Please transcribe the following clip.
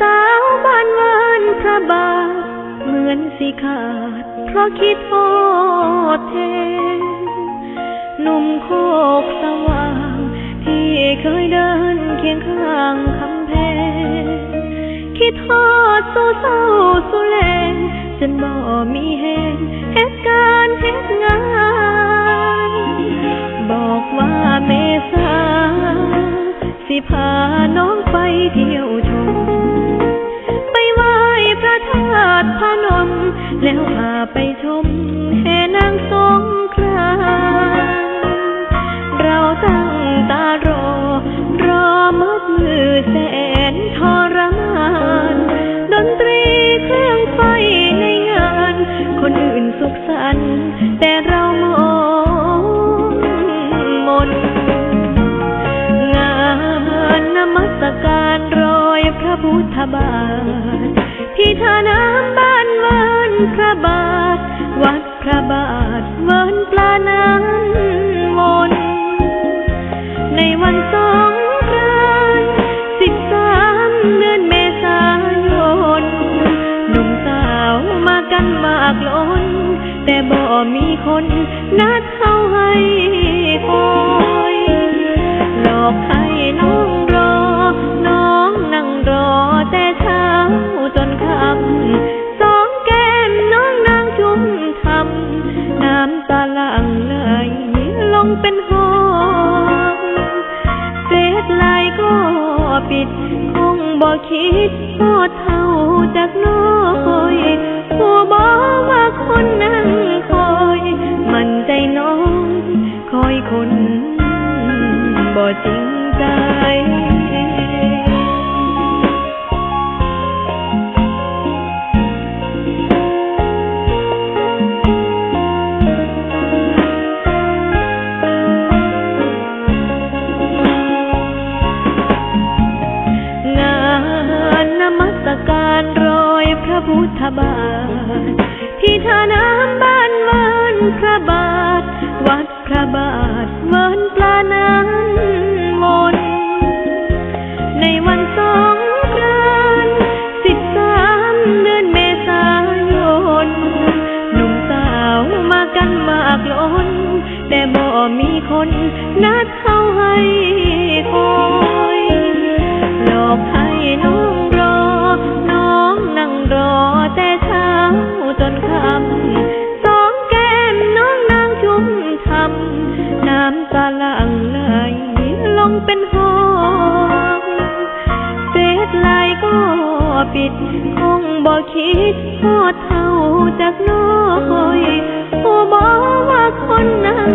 สาวบ้านเวินพระบาท เหมือนสิขาด เพราะคิดโอดเทนหนุ่มโคกสว่าง ที่เคยเดินเคียงข้างคำแพง คิดทอดเศร้าเศร้าสุแลงจนบ่มีแหงเหตุการณ์เหตุงานบอกว่าเมษาสิพาน้องไปเที่ยวชม แล้วพาไปชมแห่นางสงกรานเราตั้งตารอ รอมัดมือแสนทรมาน ดนตรีเครื่องไฟในงาน คนอื่นสุขสันต์แต่เรามองมน งานนมัสการรอยพระพุทธบาทที่ท่าน้ำบ้านเวิร์น พระบาท วัดพระบาทเวิร์นปลาน้ำมน ในวันสองกรานต์สิบสามเดือนเมษายนหนุ่มสาวมากันมากล้น แต่บ่ มีคนนัดเข้าให้คอ ปิด คงบ่คิดโทษเท่าจากน้อยผู้บ พระพุทธบาท ที่ท่าน้ำบ้านเวินพระบาท วัดพระบาทเวินปลาน้ำมนในวันสองกรานสิบสามเดือนเมษายนหนุ่มสาวมากันมากล้น แต่บ่มีคนนัดเข้าให้คอย ลังไหลลงเป็นหองเศษลายก็ปิดคงบ่คิดโทษเท่าจากน้อยผู้บอกว่าคนนั่ง